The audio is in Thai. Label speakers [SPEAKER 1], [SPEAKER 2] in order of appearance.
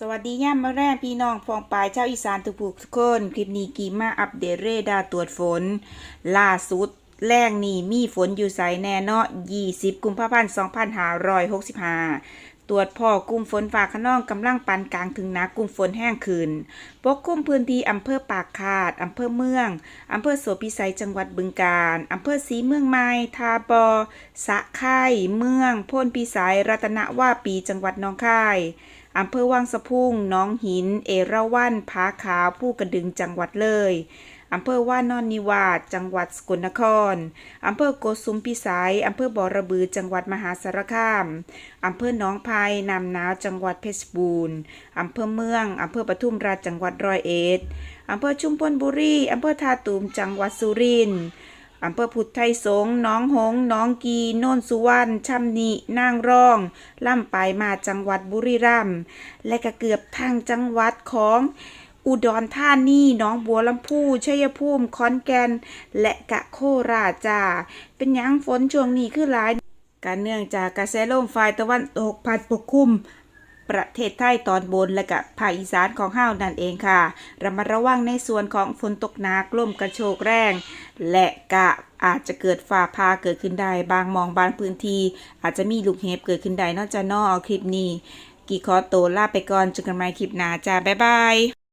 [SPEAKER 1] สวัสดีย่ามมาแร่พี่น้องฟองปลายเจ้าอีสานทุกผูกทุกคน คลิปนี้กีมาอัปเดตเรดาร์ตรวจฝน ล่าสุด แรงนี่มีฝนอยู่ใสแน่เนาะ20 กุมภาพันธ์2565 ตรวจพ่อกลุ่มฝนฝากขนองกำลังปานกลางถึงหนักกลุ่มฝนแห้งขึ้นปกคลุมพื้นที่อำเภอปากคาดอำเภอเมืองอำเภอโสพิสัยจังหวัดบึงกาฬอำเภอศรีเมืองไม้ทาบอ สะไข่เมืองพ้นพิสัยรัตนว่าปีจังหวัดน้องคายอำเภอวังสะพุ่งน้องหิน เอราวัณผาขาวผู้กระดึงจังหวัดเลย อำเภอว่านอนนิวาสจังหวัดสกลนคร อำเภอโกสุมพิสัย อำเภอบอระบือ จังหวัดมหาสารคาม อำเภอหนองไผ่นำหนาว จังหวัดเพชรบูรณ์ อำเภอเมือง อำเภอปทุมราช จังหวัดร้อยเอ็ด อำเภอชุมพลบุรี อำเภอทาตูม จังหวัดสุรินทร์อำเภอพุทธไทยสงน้องหงน้องกี โนนสุวรรณช่ำนินางรอง ล่ำไปมาจังหวัดบุรีรัมย์ และก็เกือบทางจังหวัดของ อุดรธานีน้องบัวลำพูชัยภูมิขอนแกน และกะโคราชจ้าเป็นยังฝนช่วงนี้คือหลายการเนื่องจากกระแสลมฝ่ายตะวันตกพัดปกคลุมประเทศไทยตอนบนและกับภาคอีสานของห้าวนั่นเองค่ะระมัดระวังในส่วนของฝนตกหนักลมกระโชกแรง และกะอาจจะเกิดฟ้าผ่าเกิดขึ้นได้ บางมองบางพื้นที่อาจจะมีลูกเห็บเกิดขึ้นได้นอกจากนอกคลิปนี้ กี่ขอตัวลาไปก่อนจอกันใหม่คลิปหน้าจ้าบ๊ายบาย